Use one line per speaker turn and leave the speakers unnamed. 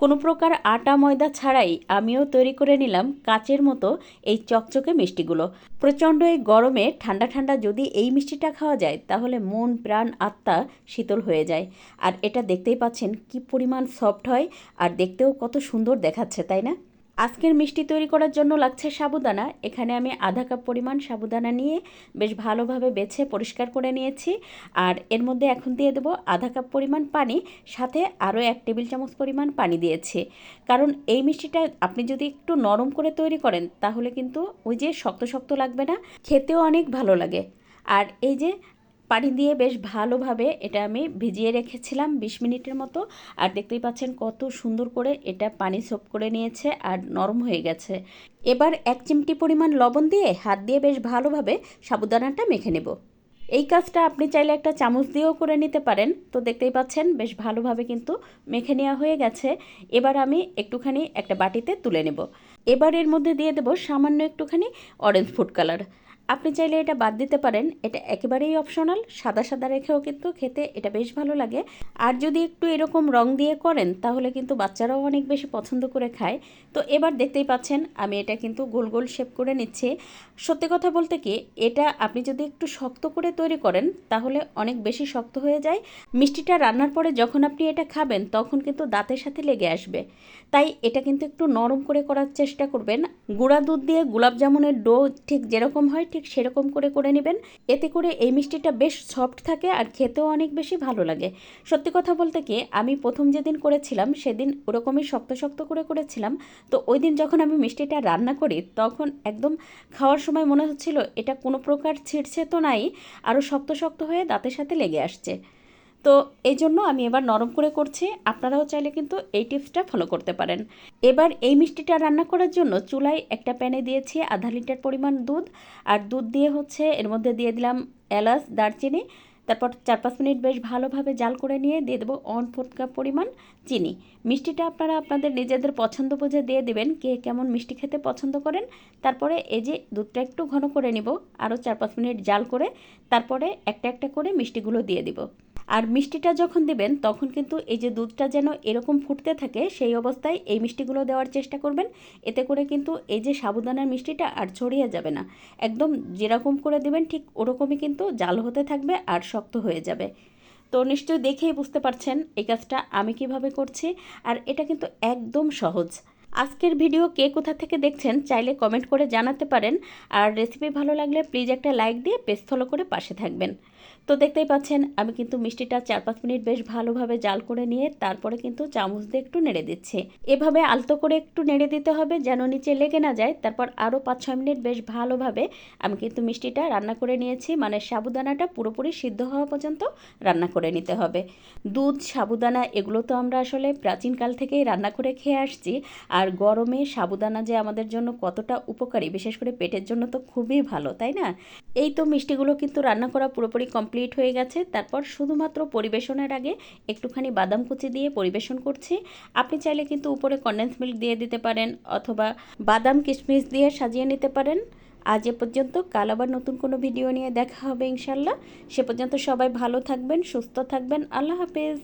কোনো প্রকার আটা ময়দা ছাড়াই আমিও তৈরি করে নিলাম কাচের মতো এই চকচকে মিষ্টিগুলো। প্রচণ্ড এই গরমে ঠান্ডা ঠান্ডা যদি এই মিষ্টিটা খাওয়া যায়, তাহলে মন, প্রাণ, আত্মা শীতল হয়ে যায়। আর এটা দেখতেই পাচ্ছেন কি পরিমাণ সফট হয়, আর দেখতেও কত সুন্দর দেখাচ্ছে, তাই না? আজকের মিষ্টি তৈরি করার জন্য লাগছে সাবুদানা। এখানে আমি আধা কাপ পরিমাণ সাবুদানা নিয়ে বেশ ভালোভাবে বেছে পরিষ্কার করে নিয়েছি। আর এর মধ্যে এখন দিয়ে দেবো আধা কাপ পরিমাণ পানি, সাথে আরও এক টেবিল চামচ পরিমাণ পানি দিয়েছি। কারণ এই মিষ্টিটা আপনি যদি একটু নরম করে তৈরি করেন, তাহলে কিন্তু ওই যে শক্ত শক্ত লাগবে না, খেতেও অনেক ভালো লাগে। আর এই যে পানি দিয়ে বেশ ভালোভাবে এটা আমি ভিজিয়ে রেখেছিলাম বিশ মিনিটের মতো। আর দেখতেই পাচ্ছেন কত সুন্দর করে এটা পানি সোপ করে নিয়েছে আর নরম হয়ে গেছে। এবার এক চিমটি পরিমাণ লবণ দিয়ে হাত দিয়ে বেশ ভালোভাবে সাবুদানাটা মেখে নেব। এই কাজটা আপনি চাইলে একটা চামচ দিয়েও করে নিতে পারেন। তো দেখতেই পাচ্ছেন বেশ ভালোভাবে কিন্তু মেখে নেওয়া হয়ে গেছে। এবার আমি একটুখানি একটা বাটিতে তুলে নেব। এবার এর মধ্যে দিয়ে দেব সামান্য একটুখানি অরেঞ্জ ফুড কালার আপনি চাইলে এটা বাদ দিতে পারেন। এটা একেবারেই অপশনাল সাদা সাদা রেখেও কিন্তু খেতে এটা বেশ ভালো লাগে। আর যদি একটু এরকম রং দিয়ে করেন, তাহলে কিন্তু বাচ্চারাও অনেক বেশি পছন্দ করে খায়। তো এবার দেখতেই পাচ্ছেন, আমি এটা কিন্তু গোল গোল শেপ করে নিচ্ছি। সত্যি কথা বলতে কি, এটা আপনি যদি একটু শক্ত করে তৈরি করেন, তাহলে অনেক বেশি শক্ত হয়ে যায়। মিষ্টিটা রান্নার পরে যখন আপনি এটা খাবেন, তখন কিন্তু দাঁতের সাথে লেগে আসবে। তাই এটা কিন্তু একটু নরম করে করার চেষ্টা করবেন। গুঁড়া দুধ দিয়ে গোলাপ জামুনের ডো ঠিক যেরকম হয়, ঠিক সেরকম করে করে নেবেন। এতে করে এই মিষ্টিটা বেশ সফট থাকে আর খেতেও অনেক বেশি ভালো লাগে। সত্যি কথা বলতে কি, আমি প্রথম যেদিন করেছিলাম সেদিন ওরকমই শক্ত শক্ত করে করেছিলাম। তো ওই দিন যখন আমি মিষ্টিটা রান্না করি, তখন একদম খাওয়ার সময় মনে হচ্ছিল এটা কোনো প্রকার ছিঁড়ছে তো নাই আরও শক্ত শক্ত হয়ে দাঁতের সাথে লেগে আসছে। তো এই জন্য আমি এবার নরম করে করছি। আপনারাও চাইলে কিন্তু এই টিপসটা ফলো করতে পারেন। এবার এই মিষ্টিটা রান্না করার জন্য চুলায় একটা প্যানে দিয়েছি আধা লিটার পরিমাণ দুধ। আর দুধ দিয়ে হচ্ছে এর মধ্যে দিয়ে দিলাম এলাচ, দারচিনি। তারপর চার পাঁচ মিনিট বেশ ভালোভাবে জাল করে নিয়ে দিয়ে দেবো ওয়ান ফোর্থ কাপ পরিমাণ চিনি। মিষ্টিটা আপনারা আপনাদের নিজেদের পছন্দ বুঝে দিয়ে দেবেন কে কেমন মিষ্টি খেতে পছন্দ করেন। তারপরে এই যে দুধটা একটু ঘন করে নিব, আরও চার পাঁচ মিনিট জাল করে তারপরে একটা একটা করে মিষ্টিগুলো দিয়ে দিব। আর মিষ্টিটা যখন দেবেন, তখন কিন্তু এই যে দুধটা যেন এরকম ফুটতে থাকে, সেই অবস্থায় এই মিষ্টিগুলো দেওয়ার চেষ্টা করবেন। এতে করে কিন্তু এই যে সাবুদানার মিষ্টিটা আর ছড়িয়ে যাবে না। একদম যেরকম করে দেবেন, ঠিক ওরকমই কিন্তু জাল হতে থাকবে আর শক্ত হয়ে যাবে। তো নিশ্চয়ই দেখেই বুঝতে পারছেন এই কাজটা আমি কীভাবে করছি, আর এটা কিন্তু একদম সহজ। আজকের ভিডিও কে কোথা থেকে দেখছেন, চাইলে কমেন্ট করে জানাতে পারেন। আর রেসিপি ভালো লাগলে প্লিজ একটা লাইক দিয়ে পেজ করে পাশে থাকবেন। তো দেখতেই পাচ্ছেন, আমি কিন্তু মিষ্টিটা চার পাঁচ মিনিট বেশ ভালোভাবে জাল করে নিয়ে তারপরে কিন্তু চামচ দিয়ে একটু নেড়ে দিচ্ছি। এভাবে আলতো করে একটু নেড়ে দিতে হবে যেন নিচে লেগে না যায়। তারপর আরও পাঁচ ছয় মিনিট বেশ ভালোভাবে আমি কিন্তু মিষ্টিটা রান্না করে নিয়েছি। মানে সাবুদানাটা পুরোপুরি সিদ্ধ হওয়া পর্যন্ত রান্না করে নিতে হবে। দুধ, সাবুদানা এগুলো তো আমরা আসলে প্রাচীনকাল থেকেই রান্না করে খেয়ে আসছি। আর গরমে সাবুদানা যে আমাদের জন্য কতটা উপকারী, বিশেষ করে পেটের জন্য তো খুবই ভালো, তাই না? এই তো মিষ্টিগুলো কিন্তু রান্না করা পুরোপুরি কমপ্লিট হয়ে গেছে। তারপর শুধুমাত্র পরিবেশনের আগে একটুখানি বাদাম কুচি দিয়ে পরিবেশন করছি। আপনি চাইলে কিন্তু উপরে কন্ডেন্স মিল্ক দিয়ে দিতে পারেন অথবা বাদাম কিশমিশ দিয়ে সাজিয়ে নিতে পারেন। আজ এ পর্যন্ত, কাল আবার নতুন কোনো ভিডিও নিয়ে দেখা হবে ইনশাল্লাহ সে পর্যন্ত সবাই ভালো থাকবেন, সুস্থ থাকবেন। আল্লাহ হাফেজ।